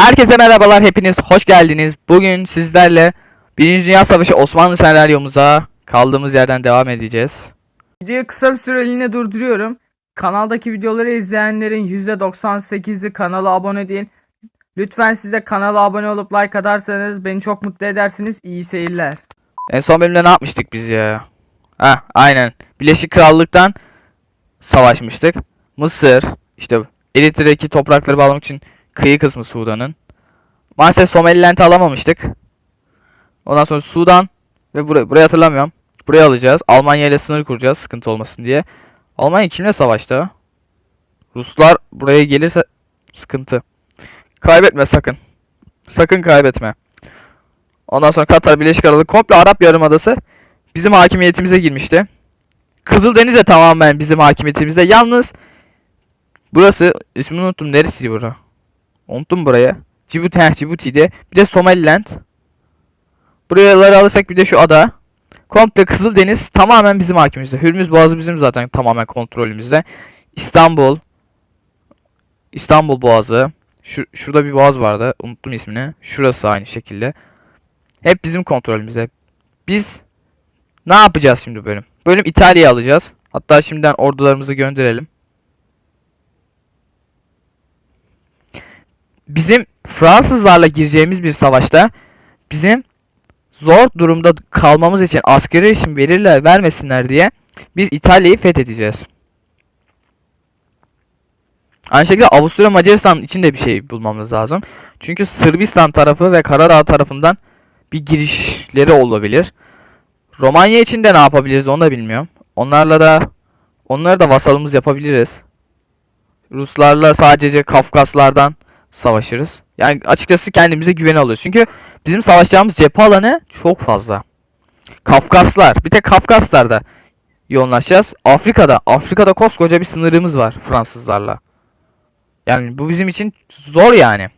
Herkese merhabalar hepiniz hoş geldiniz. Bugün sizlerle 1. Dünya Savaşı Osmanlı senaryomuza kaldığımız yerden devam edeceğiz. Videoyu kısa bir süreliğine durduruyorum. Kanaldaki videoları izleyenlerin %98'i kanala abone değil. Lütfen size kanala abone olup like atarsanız beni çok mutlu edersiniz. İyi seyirler. En son bölümde ne yapmıştık biz ya? Ha aynen. Birleşik Krallık'tan savaşmıştık. Mısır, işte Eritre'deki toprakları bağlamak için kıyı kısmı Sudan'ın. Maalesef Somaliland'i alamamıştık. Ondan sonra Sudan ve burayı, burayı hatırlamıyorum. Burayı alacağız. Almanya ile sınır kuracağız sıkıntı olmasın diye. Almanya kimle savaştı? Ruslar buraya gelirse sıkıntı. Kaybetme sakın. Sakın kaybetme. Ondan sonra Katar, Birleşik Krallık, komple Arap Yarımadası bizim hakimiyetimize girmişti. Kızıldeniz de tamamen bizim hakimiyetimizde. Yalnız burası ismini unuttum. Neresiydi bura? Unuttum burayı. Cibuti, heh, Cibuti'de. Bir de Somaliland. Buraları alırsak bir de şu ada. Komple Kızıldeniz tamamen bizim hakimimizde. Hürmüz Boğazı bizim zaten tamamen kontrolümüzde. İstanbul. İstanbul Boğazı. Şu, şurada bir boğaz vardı. Unuttum ismini. Şurası aynı şekilde. Hep bizim kontrolümüzde. Biz ne yapacağız şimdi bölüm? Bölüm İtalya'yı alacağız. Hatta şimdiden ordularımızı gönderelim. Bizim Fransızlarla gireceğimiz bir savaşta bizim zor durumda kalmamız için askeri için verirler vermesinler diye biz İtalya'yı fethedeceğiz. Aynı şekilde Avusturya Macaristan için de bir şey bulmamız lazım. Çünkü Sırbistan tarafı ve Karadağ tarafından bir girişleri olabilir. Romanya için de ne yapabiliriz onu da bilmiyorum. Onlarla da onları da vasalımız yapabiliriz. Ruslarla sadece Kafkaslardan savaşırız. Yani açıkçası kendimize güven alıyoruz. Çünkü bizim savaşacağımız cephe alanı çok fazla. Kafkaslar. Bir tek Kafkaslar'da yoğunlaşacağız. Afrika'da. Afrika'da koskoca bir sınırımız var Fransızlarla. Yani bu bizim için zor yani.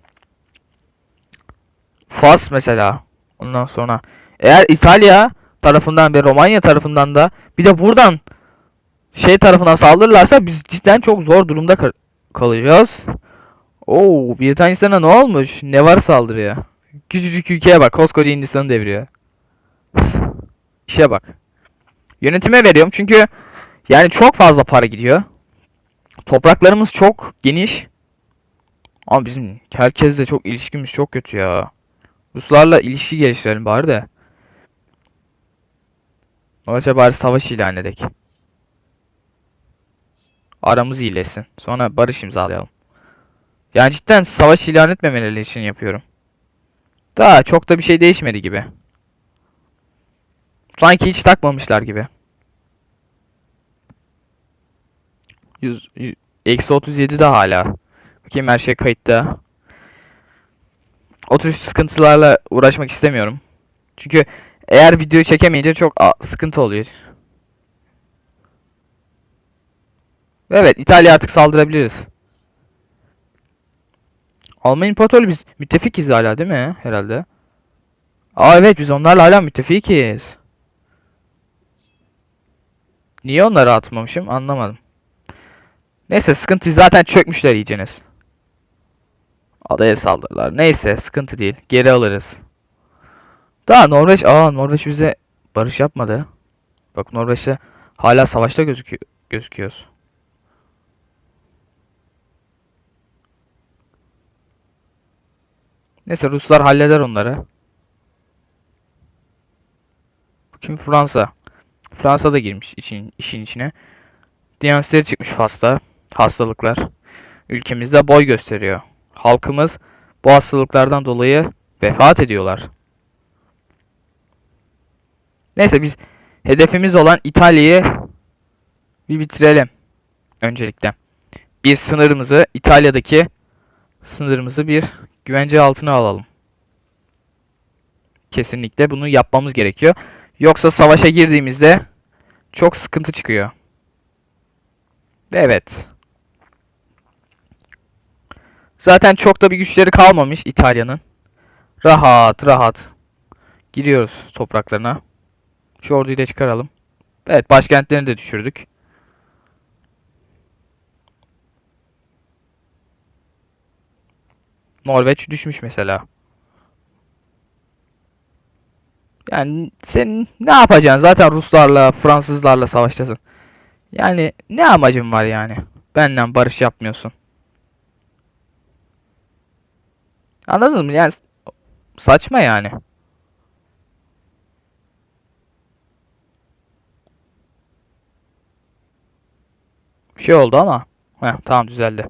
Fas mesela. Ondan sonra eğer İtalya tarafından ve Romanya tarafından da bir de buradan şey tarafından saldırırlarsa biz cidden çok zor durumda kal- kalacağız. Oo, Britanistan'a ne olmuş? Ne var saldırıyor? Küçücük ülkeye bak. Koskoca Hindistan'ı deviriyor. İşe bak. Yönetime veriyorum çünkü yani çok fazla para gidiyor. Topraklarımız çok geniş. Ama bizim herkesle çok ilişkimiz çok kötü ya. Ruslarla ilişki geliştirelim bari de. Norveç'e bari savaş ilan edek. Aramız iyileşsin. Sonra barış imzalayalım. Yani cidden savaş ilan etmemeleri için yapıyorum. Daha çok da bir şey değişmedi gibi. Sanki hiç takmamışlar gibi. 100, y- Eksi 37 de hala. Bakayım her şey kayıtta. O tür sıkıntılarla uğraşmak istemiyorum. Çünkü eğer video çekemeyince çok sıkıntı oluyor. Evet İtalya artık saldırabiliriz. Alman İmparatorluğu biz müttefikiz hala değil mi? Herhalde. Aa evet biz onlarla hala müttefikiz. Niye onları atmamışım anlamadım. Neyse sıkıntı zaten çökmüşler iyiceniz. Adaya saldırırlar. Neyse sıkıntı değil. Geri alırız. Daha Norveç, aa Norveç bize barış yapmadı. Bak Norveç'te hala savaşta gözüküyor gözüküyoruz. Neyse Ruslar halleder onları. Kim Fransa? Fransa da girmiş için, işin içine. Diyansleri çıkmış Fas'ta. Hastalıklar. Ülkemizde boy gösteriyor. Halkımız bu hastalıklardan dolayı vefat ediyorlar. Neyse biz hedefimiz olan İtalya'yı bir bitirelim. Öncelikle. Bir sınırımızı İtalya'daki sınırımızı bir güvence altına alalım. Kesinlikle bunu yapmamız gerekiyor. Yoksa savaşa girdiğimizde çok sıkıntı çıkıyor. Evet. Zaten çok da bir güçleri kalmamış İtalya'nın. Rahat rahat giriyoruz topraklarına. Şu orduyu da çıkaralım. Evet başkentlerini de düşürdük. Norveç düşmüş mesela. Yani sen ne yapacaksın? Zaten Ruslarla, Fransızlarla savaştasın. Yani ne amacın var yani? Benden barış yapmıyorsun. Anladın mı? Yani saçma yani. Bir şey oldu ama. Heh, tamam düzeldi.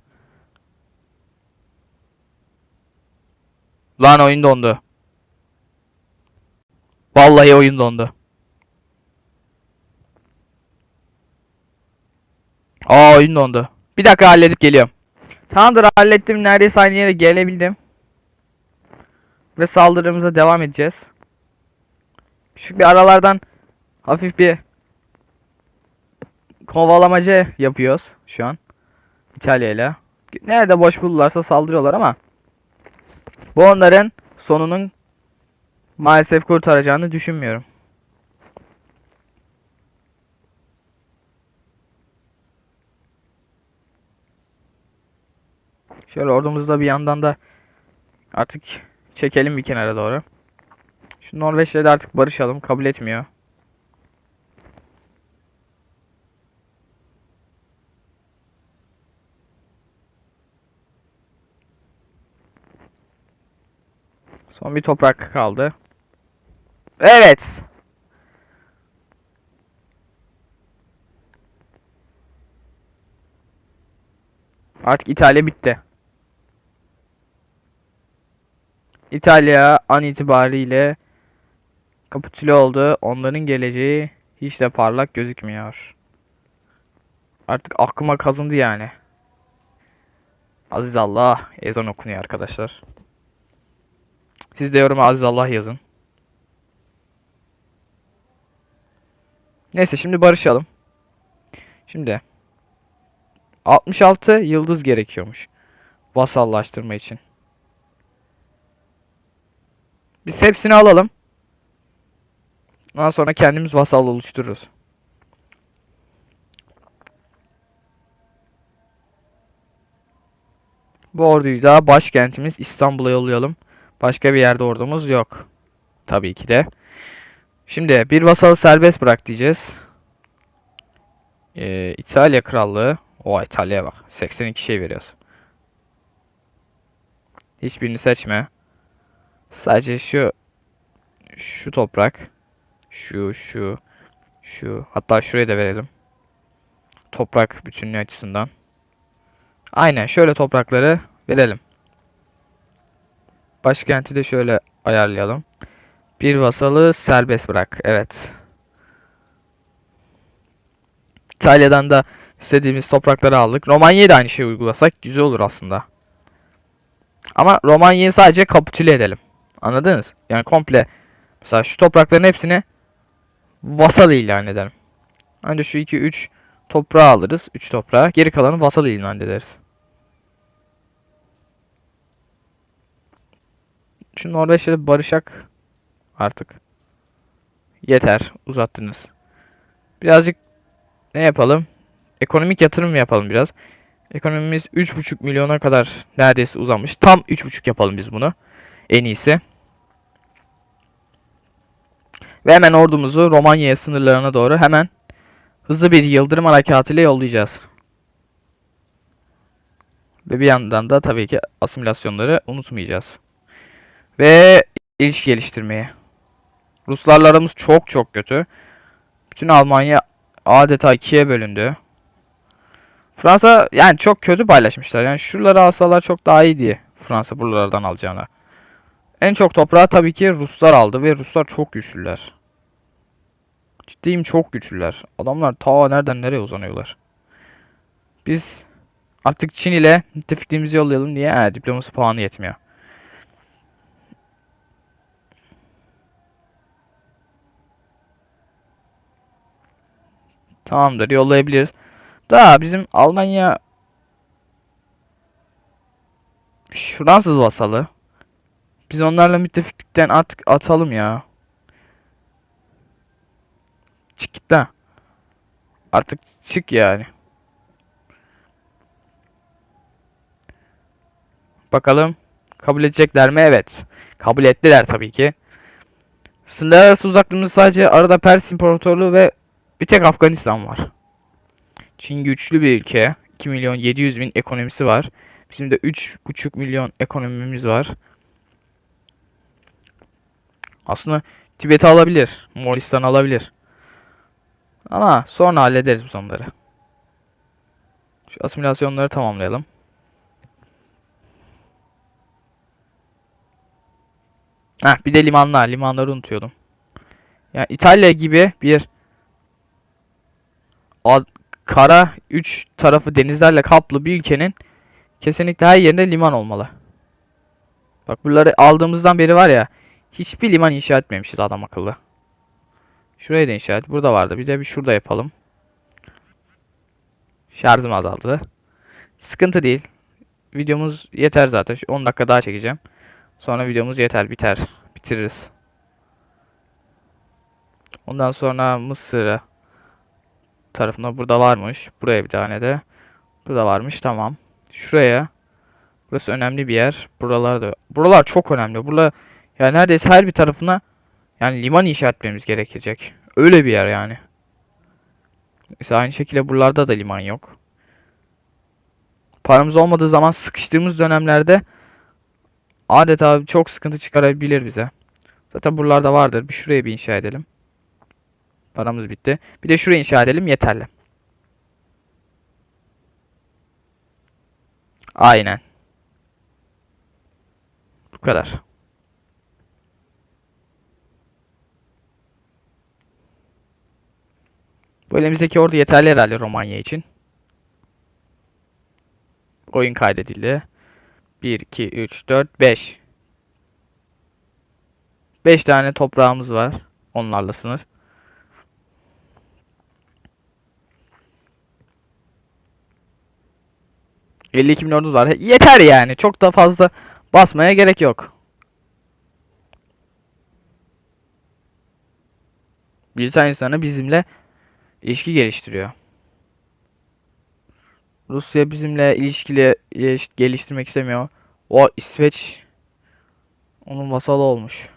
Lan oyun dondu. Vallahi oyun dondu. Aa oyun dondu. Bir dakika halledip geliyorum. Tamamdır hallettim. Neredeyse aynı yere gelebildim. Ve saldırımıza devam edeceğiz. Küçük bir aralardan hafif bir kovalamaca yapıyoruz şu an. İtalya ile. Nerede boş bulurlarsa saldırıyorlar ama bu onların sonunun maalesef kurtaracağını düşünmüyorum. Şöyle ordumuzu da bir yandan da artık çekelim bir kenara doğru. Şu Norveç'le de artık barışalım. Kabul etmiyor. Son bir toprak kaldı. Evet. Artık İtalya bitti. İtalya an itibariyle kapitüle oldu. Onların geleceği hiç de parlak gözükmüyor. Artık aklıma kazındı yani. Aziz Allah ezan okunuyor arkadaşlar. Siz de yoruma Aziz Allah yazın. Neyse şimdi barışalım. Şimdi 66 yıldız gerekiyormuş. Vasallaştırma için. Biz hepsini alalım. Ondan sonra kendimiz vasal oluştururuz. Bu orduyu da başkentimiz İstanbul'a yollayalım. Başka bir yerde ordumuz yok. Tabii ki de. Şimdi bir vasalı serbest bırak diyeceğiz. Ee, İtalya Krallığı. O İtalya'ya bak. 82 şey veriyoruz. Hiçbirini seçme. Sadece şu şu toprak. Şu şu şu. Hatta şuraya da verelim. Toprak bütünlüğü açısından. Aynen şöyle toprakları verelim. Başkenti de şöyle ayarlayalım. Bir vasalı serbest bırak. Evet. İtalya'dan da istediğimiz toprakları aldık. Romanya'ya da aynı şeyi uygulasak güzel olur aslında. Ama Romanya'yı sadece kapitüle edelim. Anladınız? Yani komple mesela şu toprakların hepsini vasal ilan edelim. Önce şu 2 3 toprağı alırız. 3 toprağı. Geri kalanı vasal ilan ederiz. Şu Norveç'le de barışak artık. Yeter. Uzattınız. Birazcık ne yapalım? Ekonomik yatırım yapalım biraz. Ekonomimiz 3,5 milyona kadar neredeyse uzamış. Tam 3,5 yapalım biz bunu. En iyisi. Ve hemen ordumuzu Romanya sınırlarına doğru hemen hızlı bir yıldırım harekatıyla yollayacağız. Ve bir yandan da tabii ki asimilasyonları unutmayacağız. Ve ilişki geliştirmeyi. Ruslarla çok çok kötü. Bütün Almanya adeta ikiye bölündü. Fransa yani çok kötü paylaşmışlar. Yani şuraları alsalar çok daha iyi diye Fransa buralardan alacağına. En çok toprağı tabii ki Ruslar aldı ve Ruslar çok güçlüler. Ciddiyim çok güçlüler. Adamlar ta nereden nereye uzanıyorlar. Biz artık Çin ile müttefikliğimizi yollayalım diye he, diplomasi puanı yetmiyor. Tamamdır yollayabiliriz. Daha bizim Almanya Fransız vasalı. Biz onlarla müttefiklikten artık atalım ya. Çık git lan. Artık çık yani. Bakalım Kabul edecekler mi? Evet. Kabul ettiler tabii ki. Sınırlar arası uzaklığımız sadece arada Pers İmparatorluğu ve bir tek Afganistan var. Çin güçlü bir ülke. 2 milyon 700 bin ekonomisi var. Bizim de 3,5 milyon ekonomimiz var. Aslında Tibet'i alabilir. Moğolistan alabilir. Ama sonra hallederiz biz onları. Şu asimilasyonları tamamlayalım. Heh, bir de limanlar. Limanları unutuyordum. Yani İtalya gibi bir kara üç tarafı denizlerle kaplı bir ülkenin kesinlikle her yerinde liman olmalı. Bak buraları aldığımızdan beri var ya hiçbir liman inşa etmemişiz adam akıllı. Şuraya da inşa et. Burada vardı. Bir de bir şurada yapalım. Şarjım azaldı. Sıkıntı değil. Videomuz yeter zaten. Şu 10 dakika daha çekeceğim. Sonra videomuz yeter. Biter. Bitiririz. Ondan sonra Mısır'a tarafında burada varmış. Buraya bir tane de. Burada varmış. Tamam. Şuraya. Burası önemli bir yer. Buralar da. Buralar çok önemli. Burada yani neredeyse her bir tarafına yani liman inşa etmemiz gerekecek. Öyle bir yer yani. Mesela aynı şekilde buralarda da liman yok. Paramız olmadığı zaman sıkıştığımız dönemlerde adeta çok sıkıntı çıkarabilir bize. Zaten buralarda vardır. Bir şuraya bir inşa edelim. Paramız bitti. Bir de şuraya inşa edelim yeterli. Aynen. Bu kadar. Bu elimizdeki ordu yeterli herhalde Romanya için. Oyun kaydedildi. 1, 2, 3, 4, 5. 5 tane toprağımız var. Onlarla sınır. ...52 bin ordumuz var. Yeter yani. Çok da fazla basmaya gerek yok. Bir insanı bizimle ilişki geliştiriyor. Rusya bizimle ilişkili iliş- geliştirmek istemiyor. O İsveç onun vasalı olmuş.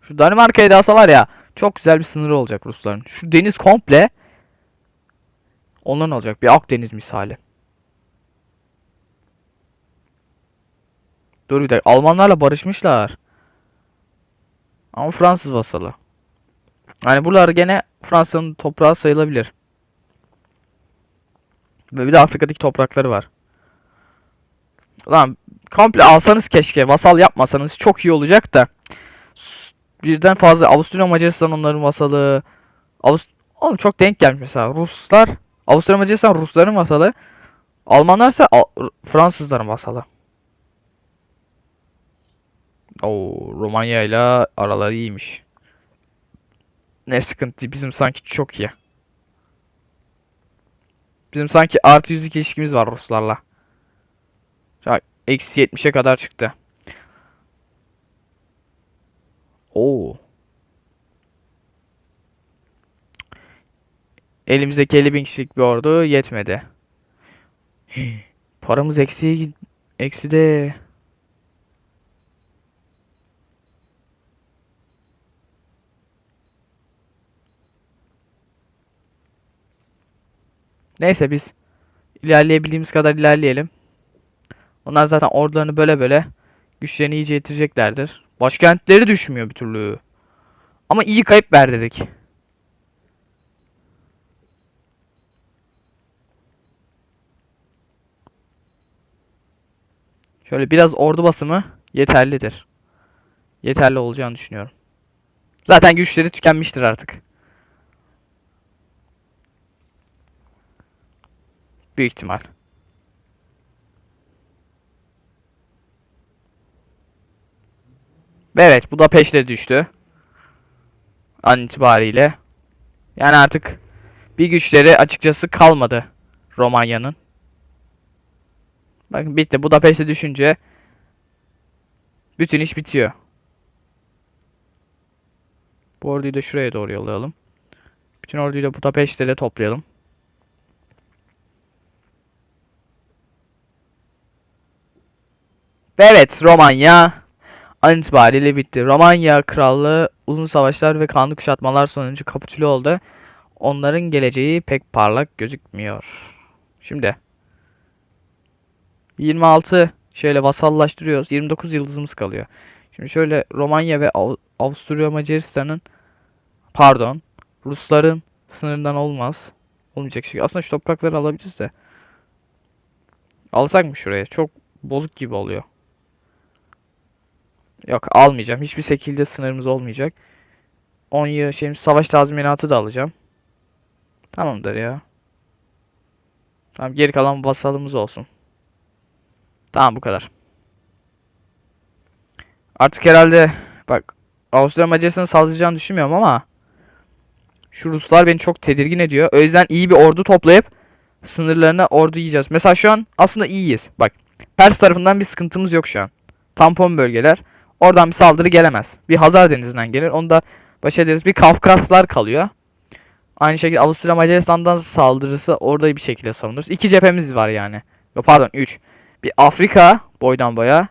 Şu Danimarka'ya da alsa var ya çok güzel bir sınırı olacak Rusların. Şu deniz komple onların olacak. Bir Akdeniz misali. Dur bir dakika. Almanlarla barışmışlar. Ama Fransız vasalı. Yani buralar gene Fransa'nın toprağı sayılabilir. Ve bir de Afrika'daki toprakları var. Lan komple alsanız keşke. Vasal yapmasanız çok iyi olacak da. Birden fazla Avusturya Macaristan onların vasalı. Avust Oğlum çok denk gelmiş mesela. Ruslar Avusturya Macaristan Rusların vasalı. Almanlar ise Al- Fransızların vasalı. Oo, Romanya ile araları iyiymiş. Ne sıkıntı bizim sanki çok iyi. Bizim sanki artı yüzlük ilişkimiz var Ruslarla. Eksi 70'e kadar çıktı. Oo. Elimizdeki 50 bin kişilik bir ordu yetmedi. Paramız eksiye eksi de. Neyse biz ilerleyebildiğimiz kadar ilerleyelim. Onlar zaten ordularını böyle böyle güçlerini iyice yitireceklerdir. Başkentleri düşmüyor bir türlü. Ama iyi kayıp verdirdik. Şöyle biraz ordu basımı yeterlidir. Yeterli olacağını düşünüyorum. Zaten güçleri tükenmiştir artık. Büyük ihtimal. Ve evet bu da peşte düştü. An itibariyle. Yani artık bir güçleri açıkçası kalmadı Romanya'nın. Bakın bitti. Budapeşte düşünce bütün iş bitiyor. Bu orduyu da şuraya doğru yollayalım. Bütün orduyu da Budapeşte de toplayalım. Ve evet Romanya an itibariyle bitti. Romanya krallığı uzun savaşlar ve kanlı kuşatmalar sonucu kapitüle oldu. Onların geleceği pek parlak gözükmüyor. Şimdi 26 şöyle vasallaştırıyoruz. 29 yıldızımız kalıyor. Şimdi şöyle Romanya ve Av- Avusturya Macaristan'ın pardon Rusların sınırından olmaz. Olmayacak şey. Aslında şu toprakları alabiliriz de. Alsak mı şuraya? Çok bozuk gibi oluyor. Yok almayacağım. Hiçbir şekilde sınırımız olmayacak. 10 yıl şeyim savaş tazminatı da alacağım. Tamamdır ya. Tamam geri kalan vasalımız olsun. Tamam bu kadar. Artık herhalde bak Avusturya Macaristan'a saldıracağını düşünmüyorum ama şu Ruslar beni çok tedirgin ediyor. O yüzden iyi bir ordu toplayıp sınırlarına ordu yiyeceğiz. Mesela şu an aslında iyiyiz. Bak Pers tarafından bir sıkıntımız yok şu an. Tampon bölgeler. Oradan bir saldırı gelemez. Bir Hazar Denizi'nden gelir. Onu da baş ederiz. Bir Kafkaslar kalıyor. Aynı şekilde Avusturya Macaristan'dan saldırırsa orada bir şekilde savunuruz. İki cephemiz var yani. Yok pardon 3. Bir Afrika boydan boya.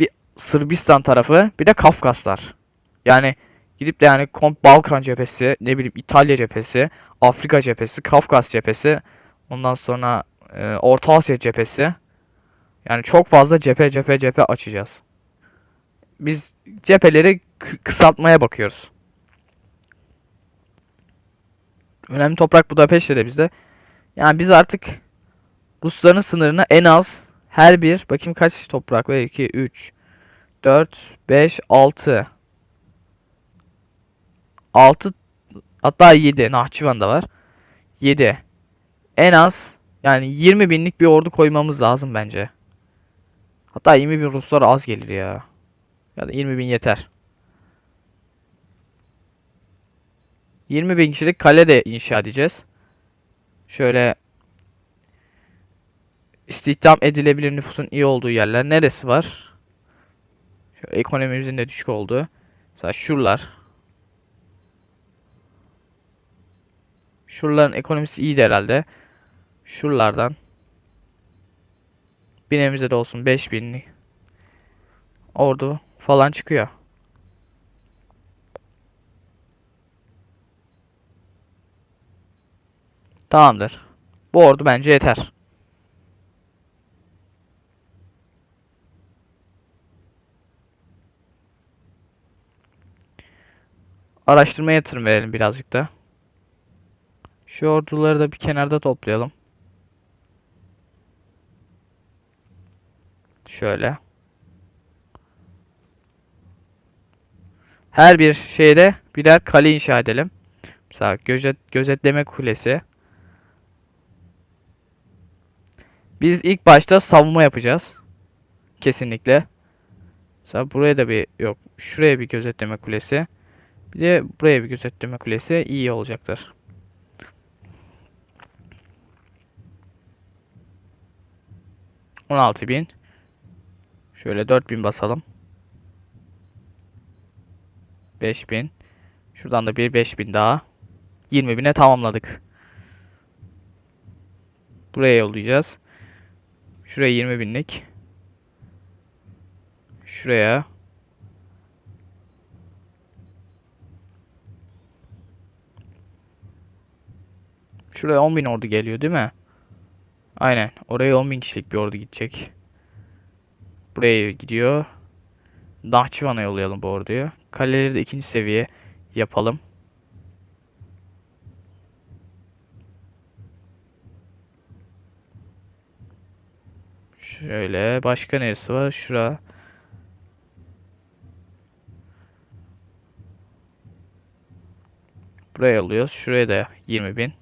Bir Sırbistan tarafı. Bir de Kafkaslar. Yani gidip de yani Balkan cephesi, ne bileyim İtalya cephesi, Afrika cephesi, Kafkas cephesi, ondan sonra e, Orta Asya cephesi. Yani çok fazla cephe cephe cephe açacağız. Biz cepheleri kı- kısaltmaya bakıyoruz. Önemli toprak Budapeşte de bizde. Yani biz artık Rusların sınırına en az her bir bakayım kaç toprak var 2 3 4 5 6 6 hatta 7 Nahçıvan'da var. 7 en az yani 20 binlik bir ordu koymamız lazım bence. Hatta 20 bin Ruslar az gelir ya. Ya da 20 bin yeter. 20 bin kişilik kale de inşa edeceğiz. Şöyle istihdam edilebilir nüfusun iyi olduğu yerler neresi var? Şöyle ekonomimizin de düşük olduğu. Mesela şuralar. Şuraların ekonomisi iyiydi herhalde. Şuralardan. Binemize de olsun 5000 ordu falan çıkıyor. Tamamdır. Bu ordu bence yeter. Araştırma yatırım verelim birazcık da. Şu orduları da bir kenarda toplayalım. Şöyle. Her bir şeyde birer kale inşa edelim. Mesela gözet, gözetleme kulesi. Biz ilk başta savunma yapacağız. Kesinlikle. Mesela buraya da bir yok. Şuraya bir gözetleme kulesi. Bir de buraya bir gözetleme kulesi iyi olacaktır. On bin. Şöyle 4000 basalım. 5000. Şuradan da bir 5000 daha. 20.000'e tamamladık. Buraya yollayacağız. Şuraya 20 binlik. Şuraya. Şuraya 10 bin ordu geliyor değil mi? Aynen. Oraya 10 bin kişilik bir ordu gidecek. Buraya gidiyor. Nahçıvan'a yollayalım bu orduyu. Kaleleri de ikinci seviye yapalım. Şöyle başka neresi var? Şura. Buraya alıyoruz. Şuraya da 20 bin.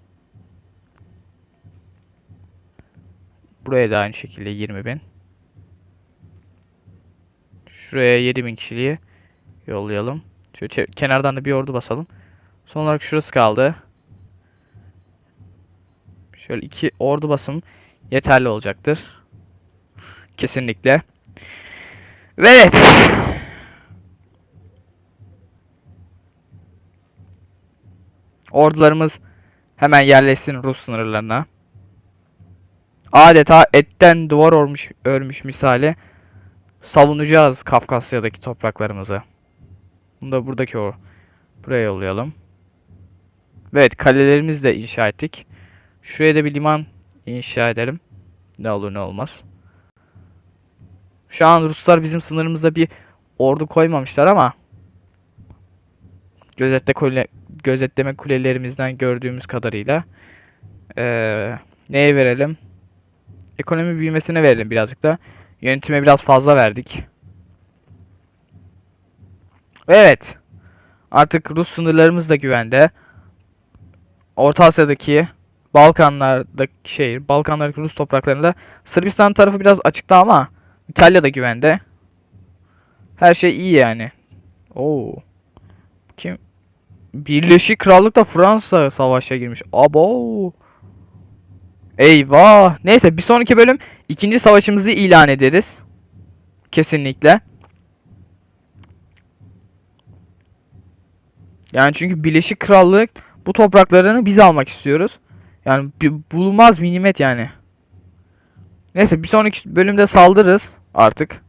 Buraya da aynı şekilde 20 bin. Şuraya 7000 kişiliği yollayalım. Şöyle kenardan da bir ordu basalım. Son olarak şurası kaldı. Şöyle iki ordu basım yeterli olacaktır. Kesinlikle. Ve evet. Ordularımız hemen yerleşsin Rus sınırlarına. Adeta etten duvar örmüş, örmüş misali savunacağız Kafkasya'daki topraklarımızı. Bunu da buradaki o buraya yollayalım. Evet, kalelerimizi de inşa ettik. Şuraya da bir liman inşa edelim. Ne olur ne olmaz. Şu an Ruslar bizim sınırımızda bir ordu koymamışlar ama gözette kule, gözetleme kulelerimizden gördüğümüz kadarıyla eee, neye verelim? Ekonomi büyümesine verelim birazcık da. Yönetime biraz fazla verdik. Evet. Artık Rus sınırlarımız da güvende. Orta Asya'daki Balkanlardaki şehir, Balkanlardaki Rus topraklarında Sırbistan tarafı biraz açıkta ama İtalya da güvende. Her şey iyi yani. Oo. Kim? Birleşik Krallık'ta Fransa savaşa girmiş. Abo. Eyvah. Neyse bir sonraki bölüm ikinci savaşımızı ilan ederiz. Kesinlikle. Yani çünkü Birleşik Krallık bu topraklarını biz almak istiyoruz. Yani bulunmaz bir nimet yani. Neyse bir sonraki bölümde saldırırız artık.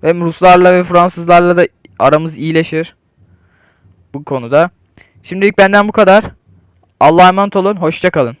Hem Ruslarla ve Fransızlarla da aramız iyileşir. Bu konuda. Şimdilik benden bu kadar. Allah'a emanet olun. Hoşça kalın.